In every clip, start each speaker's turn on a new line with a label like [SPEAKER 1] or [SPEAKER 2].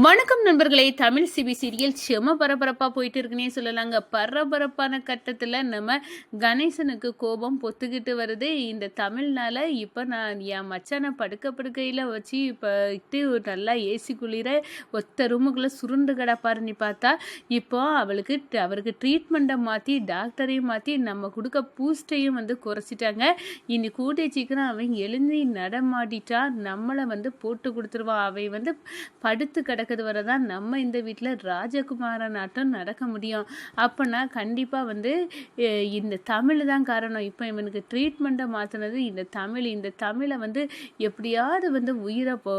[SPEAKER 1] வணக்கம் நண்பர்களே. Tamil CP serial செம பரபரப்பாக போயிட்டு இருக்குன்னே சொல்லலாங்க. பரபரப்பான கட்டத்தில் நம்ம கணேசனுக்கு கோபம் பொத்துக்கிட்டு வருது. இந்த தமிழ்னால இப்போ நான் என் மச்சானை படுக்க படுக்கையில் வச்சு இப்போ நல்லா ஏசி குளிர ஒத்த ரூமுக்குள்ளே சுருண்டு கிடப்பாருன்னு பார்த்தா இப்போ அவளுக்கு அவருக்கு ட்ரீட்மெண்ட்டை மாற்றி டாக்டரையும் மாற்றி நம்ம கொடுக்க பூஸ்டையும் வந்து குறைச்சிட்டாங்க. இனி கூட்டி சீக்கிரம் அவன் எழுந்தி நடமாடிட்டா நம்மளை வந்து போட்டு கொடுத்துருவான் அவை வந்து படுத்து நடக்குது வரை தான் நம்ம இந்த வீட்டில் ராஜகுமாரன் ஆட்டம் நடக்க முடியும். அப்போனா கண்டிப்பாக வந்து இந்த தமிழ் தான் காரணம். இப்போ இவனுக்கு ட்ரீட்மெண்ட்டை மாற்றினது இந்த தமிழ். இந்த தமிழை வந்து எப்படியாவது வந்து உயிரை போ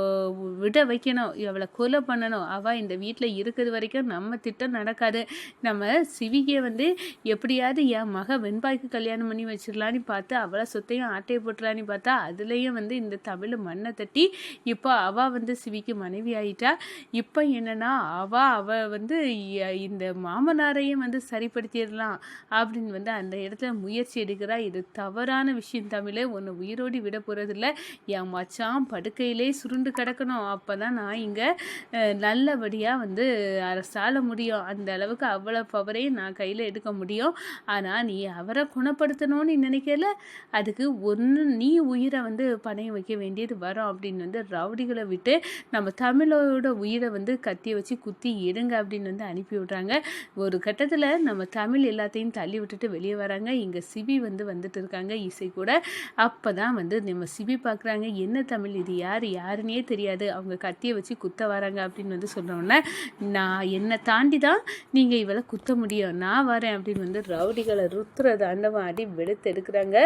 [SPEAKER 1] விட வைக்கணும். இவளை கொலை பண்ணணும். அவள் இந்த வீட்டில் இருக்கிறது வரைக்கும் நம்ம திட்டம் நடக்காது. நம்ம சிவிகை வந்து எப்படியாவது என் மக வெண்பாய்க்கு கல்யாணம் பண்ணி வச்சிடலான்னு பார்த்து அவளை சொத்தையும் ஆட்டையை போட்டுலான்னு பார்த்தா அதுலேயும் வந்து இந்த தமிழ் மண்ணை தட்டி இப்போ அவள் வந்து சிவிக்கு மனைவி ஆயிட்டா. இப்போ என்னென்னா அவ அவ வந்து இந்த மாமனாரையும் வந்து சரிப்படுத்திடலாம் அப்படின்னு வந்து அந்த இடத்துல முயற்சி எடுக்கிறா. இது தவறான விஷயம் தமிழே. ஒன்று உயிரோடி விட போகிறதில்ல என் மச்சான் படுக்கையிலே சுருண்டு கிடக்கணும். அப்போ தான் நான் இங்கே நல்லபடியாக வந்து அரசால முடியும். அந்த அளவுக்கு அவ்வளோ பவரையும் நான் கையில் எடுக்க முடியும். ஆனால் நீ அவரை குணப்படுத்தணும்னு நினைக்கல? அதுக்கு ஒன்று நீ உயிரை வந்து பணையம் வைக்க வேண்டியது வரும் அப்படின்னு வந்து ரவுடிகளை விட்டு நம்ம தமிழோட உயிரை வந்து கத்தியை வச்சு குத்தி எடுங்க அப்படின்னு வந்து அனுப்பி விட்றாங்க. ஒரு கட்டத்தில் நம்ம தமிழ் எல்லாத்தையும் தள்ளி விட்டுட்டு வெளியே வராங்க. இங்கே சிபி வந்து வந்துட்டு இருக்காங்க இசை கூட. அப்போ தான் வந்து நம்ம சிபி பார்க்குறாங்க என்ன தமிழ் இது? யார்? யாருன்னே தெரியாது. அவங்க கத்தியை வச்சு குத்த வராங்க அப்படின்னு வந்து சொன்னோன்னே நான் என்னை தாண்டி தான் நீங்கள் இவளை குத்த முடியும். நான் வரேன் அப்படின்னு வந்து ரவுடிகளை ருத்துற தாண்டவம் ஆடி வெளுத்து எடுக்கிறாங்க.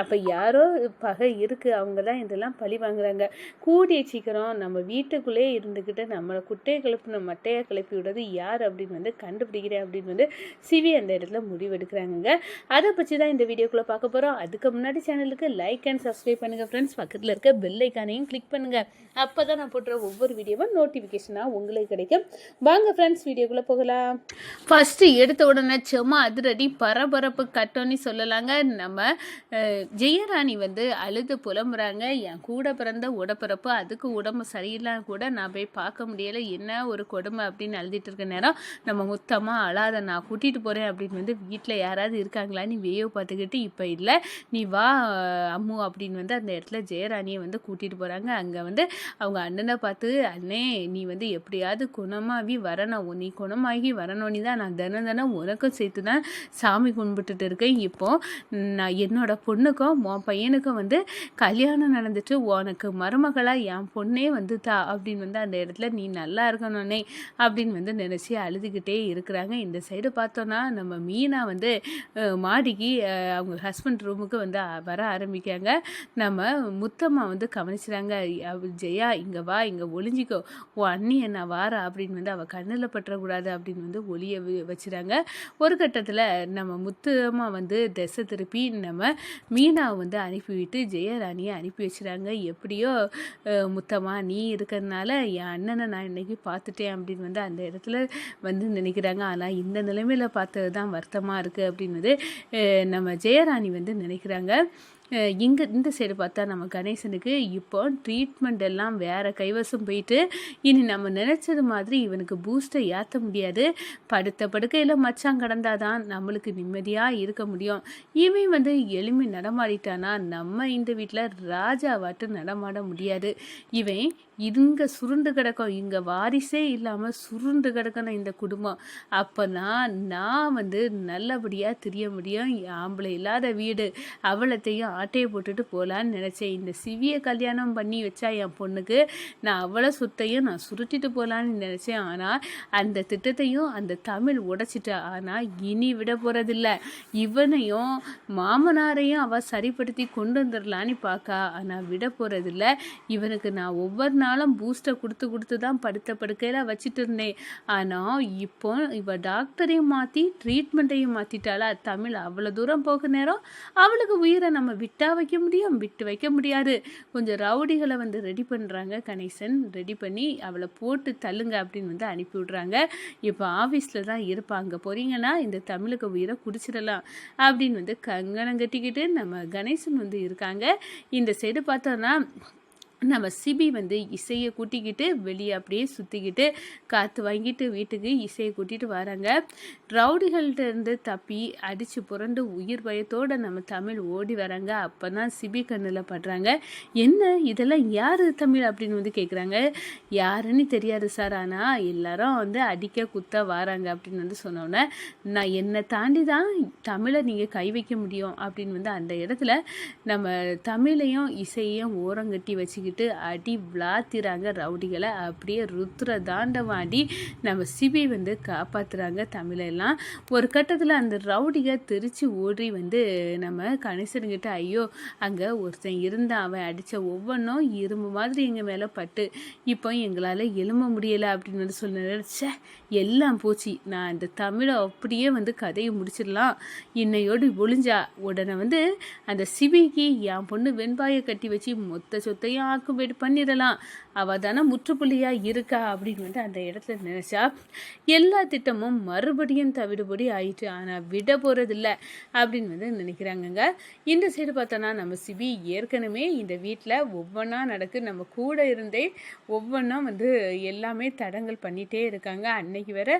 [SPEAKER 1] அப்போ யாரோ பகை இருக்குது அவங்க தான் இதெல்லாம் பழி வாங்குறாங்க. கூடிய சீக்கிரம் நம்ம வீட்டுக்குள்ளே இருந்துக்கிட்டு நம்மளை குட்டையை கிளப்பின மட்டையை கிளப்பி விடுறது யார் அப்படின்னு வந்து கண்டுபிடிக்கிறேன் அப்படின்னு வந்து சிவி அந்த இடத்துல முடிவெடுக்கிறாங்க அதை பற்றி தான் இந்த வீடியோக்குள்ளே பார்க்க போகிறோம் அதுக்கு முன்னாடி சேனலுக்கு லைக் அண்ட் சப்ஸ்கிரைப் பண்ணுங்கள் ஃப்ரெண்ட்ஸ் பக்கத்தில் இருக்க பெல் ஐக்கானையும் கிளிக் பண்ணுங்கள் அப்போ தான் நான் போட்டுற ஒவ்வொரு வீடியோவும் நோட்டிஃபிகேஷனாக உங்களுக்கு கிடைக்கும். வாங்க ஃப்ரெண்ட்ஸ் வீடியோக்குள்ளே போகலாம். ஃபஸ்ட்டு எடுத்த உடனே சும்மா அதிரடி பரபரப்பு கட்டோன்னு சொல்லலாங்க. நம்ம ஜெயராணி வந்து அழுது புலம்புறாங்க. என் கூட பிறந்த உடப்பிறப்பு அதுக்கு உடம்பு சரியில்லாம் கூட நான் போய் பார்க்க முடியலை. என்ன ஒரு கொடுமை அப்படின்னு அழுதுட்டு இருக்க நேரம் நம்ம முத்தமாக அழாத நான் கூட்டிகிட்டு போகிறேன் அப்படின்னு வந்து வீட்டில் யாராவது இருக்காங்களான்னு வேயோ பார்த்துக்கிட்டு இப்போ இல்லை. நீ வா அம்மு அப்படின்னு வந்து அந்த இடத்துல ஜெயராணியை வந்து கூட்டிகிட்டு போகிறாங்க அங்கே வந்து அவங்க அண்ணனை பார்த்து அண்ணே நீ வந்து எப்படியாவது குணமாகி வரணும். நீ குணமாகி வரணும்னு தான் நான் தினம் தினம் உனக்கும் சேர்த்து தான் சாமி கும்பிட்டுட்டு இருக்கேன். இப்போ நான் என்னோட பொண்ணு பொண்ணுக்கும் உன் பையனுக்கும் வந்து கல்யாணம் நடந்துட்டு உனக்கு மருமகளாக என் பொண்ணே வந்து தா அப்படின்னு வந்து அந்த இடத்துல நீ நல்லா இருக்கணும்னே அப்படின்னு வந்து நினச்சி அழுதுகிட்டே இருக்கிறாங்க. இந்த சைடு பார்த்தோன்னா நம்ம மீனா வந்து மாடிக்கு அவங்க ஹஸ்பண்ட் ரூமுக்கு வந்து வர ஆரம்பிக்காங்க நம்ம முத்தம்மா வந்து கவனிச்சுறாங்க ஜெயா இங்கே வா இங்கே ஒளிஞ்சிக்கோ. உன் அண்ணி என்ன வாரா? அப்படின்னு வந்து அவள் கண்ணில் பற்றக்கூடாது அப்படின்னு வந்து ஒளிய வச்சுறாங்க. ஒரு கட்டத்தில் நம்ம முத்தம்மா வந்து திசை திருப்பி நம்ம மீனாவை வந்து அனுப்பிவிட்டு ஜெயராணியை அனுப்பி வச்சுறாங்க. எப்படியோ முத்தமாக நீ இருக்கிறதுனால என் அண்ணனை நான் இன்னைக்கு பார்த்துட்டேன் அப்படின்னு வந்து அந்த இடத்துல வந்து நினைக்கிறாங்க. ஆனால் இந்த நிலைமையில் பார்த்தது தான் வருத்தமாக இருக்குது அப்படின்னு வந்து நம்ம ஜெயராணி வந்து நினைக்கிறாங்க. இங்கே இந்த சைடு பார்த்தா நம்ம கணேசனுக்கு இப்போ ட்ரீட்மெண்ட் எல்லாம் வேறு கைவசம் போயிட்டு இனி நம்ம நினச்சது மாதிரி இவனுக்கு பூஸ்ட்டை ஏற்ற முடியாது. படுத்த படுக்கையில் மச்சான் கடந்தாதான் நம்மளுக்கு நிம்மதியாக இருக்க முடியும். இவன் வந்து எளிமை நடமாடிட்டானா நம்ம இந்த வீட்டில் ராஜாவாட்டு நடமாட முடியாது. இவன் இங்கே சுருண்டு கிடக்கும் இங்கே வாரிசே இல்லாமல் சுருண்டு கிடக்கணும் இந்த குடும்பம். அப்போ நான் நான் வந்து நல்லபடியாக தெரிய முடியும். ஆம்பளை இல்லாத வீடு அவளத்தையும் ஆட்டையை போட்டுட்டு போகலான்னு நினச்சேன். இந்த சிவிய கல்யாணம் பண்ணி வச்சா என் பொண்ணுக்கு நான் அவ்வளோ சுத்தையும் நான் சுருட்டிட்டு போகலான்னு நினச்சேன். ஆனால் அந்த திட்டத்தையும் அந்த தமிழ் உடைச்சிட்டா. ஆனால் இனி விட போகிறதில்ல இவனையும் மாமனாரையும் அவள் சரிப்படுத்தி கொண்டு வந்துடலான்னு பார்க்கா ஆனால் விட போகிறதில்ல இவனுக்கு நான் ஒவ்வொரு நாளும் பூஸ்டை கொடுத்து கொடுத்து தான் படுத்த படுக்கையில் வச்சுட்டு இருந்தேன். ஆனால் இப்போ இவள் டாக்டரையும் மாற்றி ட்ரீட்மெண்ட்டையும் மாற்றிட்டாளா தமிழ் அவ்வளோ தூரம் போக நேரம்? அவளுக்கு உயிரை நம்ம விட்டு வைக்க முடியும் விட்டு வைக்க முடியாது. கொஞ்சம் ரவுடிகளை வந்து ரெடி பண்ணுறாங்க கணேசன். ரெடி பண்ணி அவளை போட்டு தள்ளுங்க அப்படின்னு வந்து அனுப்பி விட்றாங்க. இப்போ ஆஃபீஸில் தான் இருப்பாங்க போகிறீங்கன்னா இந்த தமிழுக்கு உயிரை குடிச்சிடலாம் அப்படின்னு வந்து கங்கணம் கட்டிக்கிட்டு நம்ம கணேசன் வந்து இருக்காங்க. இந்த சைடு பார்த்தோன்னா நம்ம சிபி வந்து இசையை கூட்டிக்கிட்டு வெளியே அப்படியே சுற்றிக்கிட்டு காற்று வாங்கிட்டு வீட்டுக்கு இசையை கூட்டிகிட்டு வராங்க. ரவுடிகள்கிட்ட இருந்து தப்பி அடித்து புரண்டு உயிர் பயத்தோடு நம்ம தமிழ் ஓடி வராங்க. அப்போ தான் சிபி கண்ணில் படுறாங்க. என்ன இதெல்லாம் யார் தமிழ் அப்படின்னு வந்து கேட்குறாங்க யாருன்னு தெரியாது சார். ஆனால் எல்லாரும் வந்து அடிக்க குத்த வராங்க அப்படின்னு வந்து சொன்னோன்னே நான் என்னை தாண்டி தான் தமிழை நீங்கள் கை வைக்க முடியும் அப்படின்னு வந்து அந்த இடத்துல நம்ம தமிழையும் இசையையும் ஓரங்கட்டி வச்சுக்கிட்டு அடி விளாத்திராங்க ரவுடிகளை. அப்படியே ருத்ர தாண்டவாடி நம்ம சிபி வந்து காப்பாற்றுறாங்க தமிழெல்லாம். ஒரு கட்டத்தில் அந்த ரவுடிக திருச்சி ஓடி வந்து நம்ம கணேசனுங்கிட்ட ஐயோ அங்கே ஒருத்தன் இருந்தான் அவன் அடித்த ஒவ்வொன்றும் இரும்பு மாதிரி எங்கள் மேலே பட்டு. இப்போ எங்களால் எழும்ப முடியலை அப்படின்னு வந்து சொல்ல நினச்சே எல்லாம் போச்சு. நான் இந்த தமிழை அப்படியே வந்து கதையை முடிச்சிடலாம். இன்னையோடு ஒளிஞ்சா உடனே வந்து அந்த சிபிக்கு என் பொண்ணு வெண்பாயை கட்டி வச்சு மொத்த சொத்தையும் ஆக்குபேட் பண்ணிடலாம். அவள் தானே முற்றுப்புள்ளியாக இருக்கா அப்படின்னு வந்து அந்த இடத்துல நினச்சா எல்லா திட்டமும் மறுபடியும் தவிடுபடி ஆயிட்டு ஆனால் விட போகிறதில்ல அப்படின்னு வந்து நினைக்கிறாங்கங்க. இந்த சைடு பார்த்தோன்னா நம்ம சிபி ஏற்கனவே இந்த வீட்டில் ஒவ்வொன்றா நடக்கு நம்ம கூட இருந்தே ஒவ்வொன்றா வந்து எல்லாமே தடங்கள் பண்ணிகிட்டே இருக்காங்க. அன்னைக்கு வேற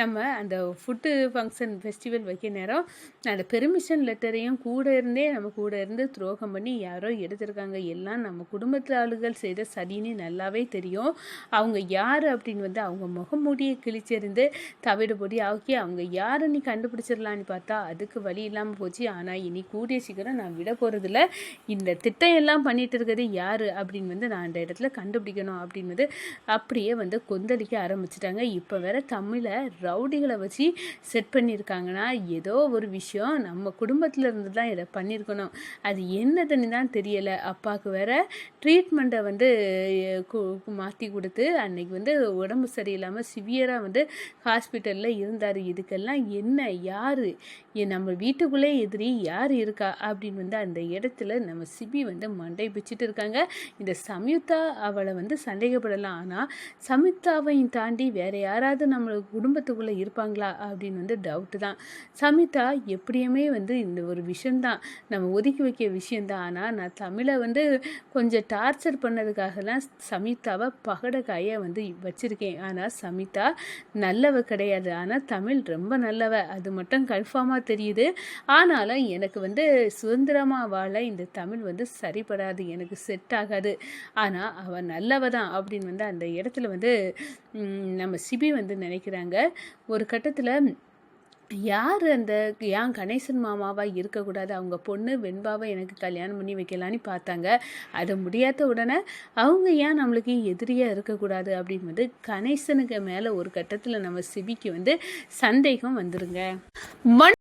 [SPEAKER 1] நம்ம அந்த ஃபுட்டு ஃபங்க்ஷன் ஃபெஸ்டிவல் வைக்க நேரம் அந்த பெர்மிஷன் லெட்டரையும் கூட இருந்தே நம்ம கூட இருந்து துரோகம் பண்ணி யாரோ எடுத்திருக்காங்க. எல்லாம் நம்ம குடும்பத்தில் ஆளுகள் செய்த சதின்னு நல்லாவே தெரியும். அவங்க யார் அப்படின்னு வந்து அவங்க முகமூடியை கிழிச்சிருந்து தவிடு பொடி ஆக்கி அவங்க யாரை நீ கண்டுபிடிச்சிடலான்னு பார்த்தா அதுக்கு வழி இல்லாமல் போச்சு. ஆனால் இனி கூடிய சீக்கிரம் நான் விட போகிறதில்ல இந்த திட்டம் எல்லாம் பண்ணிட்டு இருக்கிறது யார் அப்படின்னு வந்து நான் அந்த இடத்துல கண்டுபிடிக்கணும் அப்படின்னு வந்து அப்படியே வந்து கொந்தளிக்க ஆரம்பிச்சிட்டாங்க. இப்போ வேற தமிழை ரவுடிகளை வச்சு செட் பண்ணியிருக்காங்கன்னா ஏதோ ஒரு விஷயம். நம்ம குடும்பத்தில் இருந்து தான் இதை பண்ணியிருக்கணும். அது என்னதுன்னு தான் தெரியலை. அப்பாவுக்கு வேற ட்ரீட்மெண்ட்டை வந்து மாற்றி கொடுத்து அன்னைக்கு வந்து உடம்பு சரியில்லாமல் சிவியராக வந்து ஹாஸ்பிட்டலில் இருந்தார். இதுக்கெல்லாம் என்ன யார்? நம்ம வீட்டுக்குள்ளே எதிரி யார் இருக்கா? அப்படின்னு வந்து அந்த இடத்துல நம்ம சிபி வந்து மண்டை பிச்சுட்டு இருக்காங்க. இந்த சம்யுக்தா அவளை வந்து சந்தேகப்படலாம். ஆனால் சம்யுக்தாவையும் தாண்டி வேற யாராவது நம்ம குடும்பத்துக்குள்ளே இருப்பாங்களா? அப்படின்னு வந்து டவுட்டு தான். சமிதா எப்படியுமே வந்து இந்த ஒரு விஷயந்தான் நம்ம ஒதுக்கி வைக்க விஷயந்தான் ஆனால் நான் தமிழை வந்து கொஞ்சம் டார்ச்சர் பண்ணதுக்காகலாம் சமிதாவை பகடக்காயை வந்து வச்சுருக்கேன். ஆனால் சமிதா நல்லவ கிடையாது. ஆனால் தமிழ் ரொம்ப நல்லவ. அது மட்டும் கன்ஃபார்மாக தெரியுது. ஆனாலும் எனக்கு வந்து சுதந்திரமாக வாழ இந்த தமிழ் வந்து சரிப்படாது எனக்கு செட் ஆகாது. ஆனால் அவன் நல்லவ தான் அப்படின்னு வந்து அந்த இடத்துல வந்து நம்ம சிபி வந்து நினைக்கிறாங்க. ஒரு கட்டத்தில் யார் அந்த ஏன் கணேசன் மாமாவாக இருக்கக்கூடாது அவங்க பொண்ணு வெண்பாவை எனக்கு கல்யாணம் பண்ணி வைக்கலான்னு பார்த்தாங்க. அது முடியாத உடனே அவங்க ஏன் நம்மளுக்கு எதிரியாக இருக்கக்கூடாது அப்படின்னு வந்து கணேசனுக்கு மேலே ஒரு கட்டத்தில் நம்ம சிபிக்கு வந்து சந்தேகம் வந்துருங்க. மண்